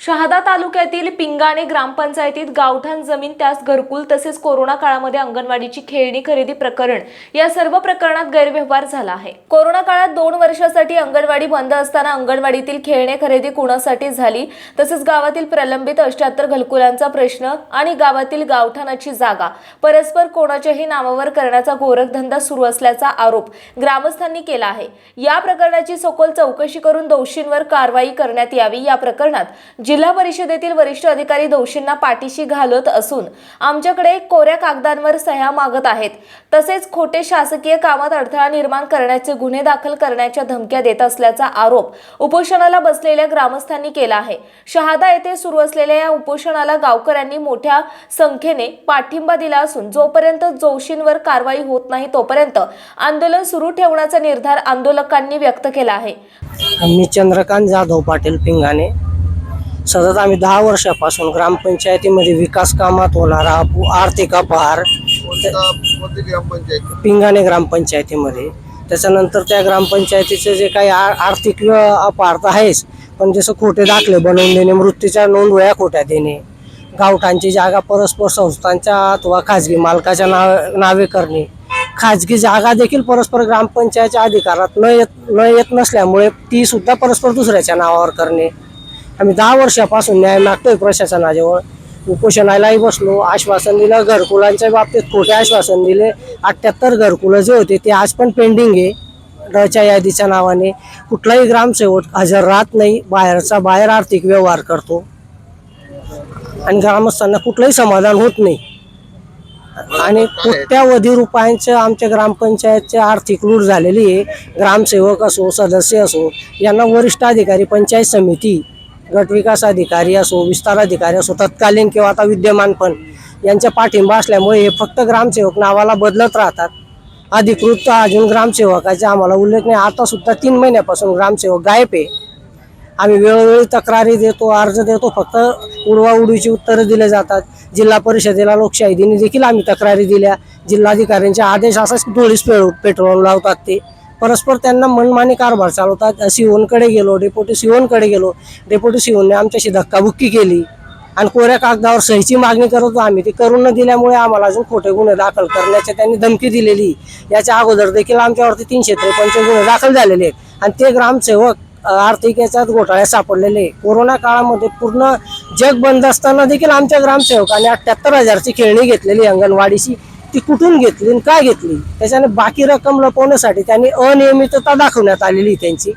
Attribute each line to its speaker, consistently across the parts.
Speaker 1: शहादा तालुक्यातील पिंगाणे ग्रामपंचायतीत गावठाण जमीन त्यास घरकुल तसेच कोरोना काळामध्ये अंगणवाडीची खेळणी खरेदी प्रकरण या सर्व प्रकरणात गैरव्यवहार झाला आहे. कोरोना काळात दोन वर्षासाठी अंगणवाडी बंद असताना अंगणवाडीतील खेळणे खरेदी कुणासाठी झाली? तसेच गावातील प्रलंबित अष्ट्याहत्तर घरकुलांचा प्रश्न आणि गावातील गावठाणाची जागा परस्पर कोणाच्याही नावावर करण्याचा गोरखधंदा सुरू असल्याचा आरोप ग्रामस्थांनी केला आहे. या प्रकरणाची सखोल चौकशी करून दोषींवर कारवाई करण्यात यावी या प्रकरणात जिल्हा परिषदेतील वरिष्ठ अधिकारी दोषींना पाठीशी घालत असून आमच्याकडे कोऱ्या कागदांवर सह्या मागत आहेत. तसेच खोटे शासकीय कामात अडथळा निर्माण करण्याचे गुन्हे दाखल करण्याच्या धमक्या देत असल्याचा आरोप उपोषणाला बसलेल्या ग्रामस्थांनी केला आहे. शहादा येथे सुरू असलेल्या या उपोषणाला गावकऱ्यांनी मोठ्या संख्येने पाठिंबा दिला असून जोपर्यंत जोशींवर कारवाई होत नाही तोपर्यंत आंदोलन सुरू ठेवण्याचा निर्धार आंदोलकांनी व्यक्त केला आहे.
Speaker 2: मी चंद्रकांत जाधव पाटील पिंगाणे सतत आम्ही दहा वर्षापासून ग्रामपंचायतीमध्ये विकास कामात होणारा आर्थिक अपहार पिंगाणे ग्रामपंचायतीमध्ये. त्याच्यानंतर त्या ग्रामपंचायतीचे जे काही आर्थिक अपहार तर आहेच पण जसं खोटे दाखले बनवून देणे मृत्यूच्या नोंद वया खोट्या देणे गावठांची जागा परस्पर संस्थांच्या अथवा खाजगी मालकाच्या नाव नावे करणे खाजगी जागा देखील परस्पर ग्रामपंचायतच्या अधिकारात न येत न येत नसल्यामुळे ती सुद्धा परस्पर दुसऱ्याच्या नावावर करणे आम्ही दहा वर्षापासून न्याय मागतोय प्रशासनाजवळ. उपोषणालाही बसलो आश्वासन दिलं घरकुलांच्या बाबतीत खोटे आश्वासन दिले. अठ्ठ्याहत्तर घरकुलं जे होते ते आज पण पेंडिंग आहे. डच्या यादीच्या नावाने. कुठलाही ग्रामसेवक हजर राहत नाही बाहेरचा बाहेर आर्थिक व्यवहार करतो. आणि ग्रामस्थांना कुठलंही समाधान होत नाही. आणि कोट्यावधी रुपयांचं आमच्या ग्रामपंचायतची आर्थिक लूट झालेली आहे. ग्रामसेवक असो सदस्य असो यांना वरिष्ठ अधिकारी पंचायत समिती गट विकास अधिकारी असो विस्तार अधिकारी असो तत्कालीन किंवा आता विद्यमान पण यांच्या पाठिंबा असल्यामुळे हे फक्त ग्रामसेवक नावाला बदलत राहतात. अधिकृत अजून ग्रामसेवकाचे आम्हाला उल्लेख नाही. आता सुद्धा तीन महिन्यापासून ग्रामसेवक गायब आहे. आम्ही वेळोवेळी तक्रारी देतो अर्ज देतो फक्त उडवाउडीची उत्तरं दिले जातात. जिल्हा परिषदेला लोकशाही दिनी देखील आम्ही तक्रारी दिल्या. जिल्हाधिकाऱ्यांचे आदेश असाच डोळीस पेळ पेट्रोल लावतात ते. परस्पर त्यांना मनमानी कारभार चालवतात. सिओनकडे गेलो डेप्युटी सिओनकडे गेलो. डेप्युटी सिओनने आमच्याशी धक्काबुक्की केली. आणि कोऱ्या कागदावर सहीची मागणी करत होतो आम्ही. ती करून न दिल्यामुळे आम्हाला अजून खोटे गुन्हे दाखल करण्याची त्यांनी धमकी दिलेली. याच्या अगोदर देखील आमच्यावरती तीनशे त्रेपन्न गुन्हे दाखल झालेले आहेत. आणि ते ग्रामसेवक आर्थिक याच्यात घोटाळ्यात सापडलेले आहे. कोरोना काळामध्ये पूर्ण जग बंद असताना देखील आमच्या ग्रामसेवकाने अठ्ठ्याहत्तर हजारची खेळणी घेतलेली अंगणवाडीची. ती कुठून घेतली आणि काय घेतली? त्याच्याने बाकी रक्कम लपवण्यासाठी त्यांनी अनियमितता दाखवण्यात आलेली आहे त्यांची.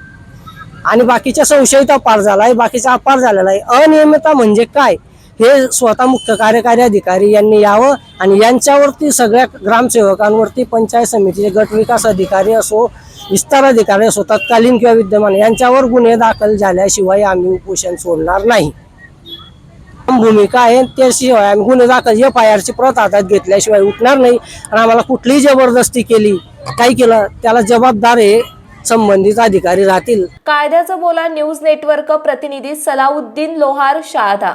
Speaker 2: आणि बाकीच्या संशयिता पार झाला आहे बाकीचा अपार झालेला आहे. अनियमितता म्हणजे काय? हे स्वतः मुख्य कार्यकारी अधिकारी यांनी यावं आणि यांच्यावरती सगळ्या ग्रामसेवकांवरती पंचायत समितीचे गट विकास अधिकारी असो विस्तार अधिकारी असो तत्कालीन किंवा विद्यमान यांच्यावर गुन्हे दाखल झाल्याशिवाय आम्ही उपोषण सोडणार नाही. भूमिका आहे त्याशिवाय आम्ही गुन्हे दाखल एफ आय आरची प्रत हातात घेतल्याशिवाय उठणार नाही. आणि आम्हाला कुठलीही जबरदस्ती केली काही केलं त्याला जबाबदार हे संबंधित अधिकारी राहतील.
Speaker 1: कायद्याचं बोला न्यूज नेटवर्क प्रतिनिधी सलाउद्दीन लोहार शहादा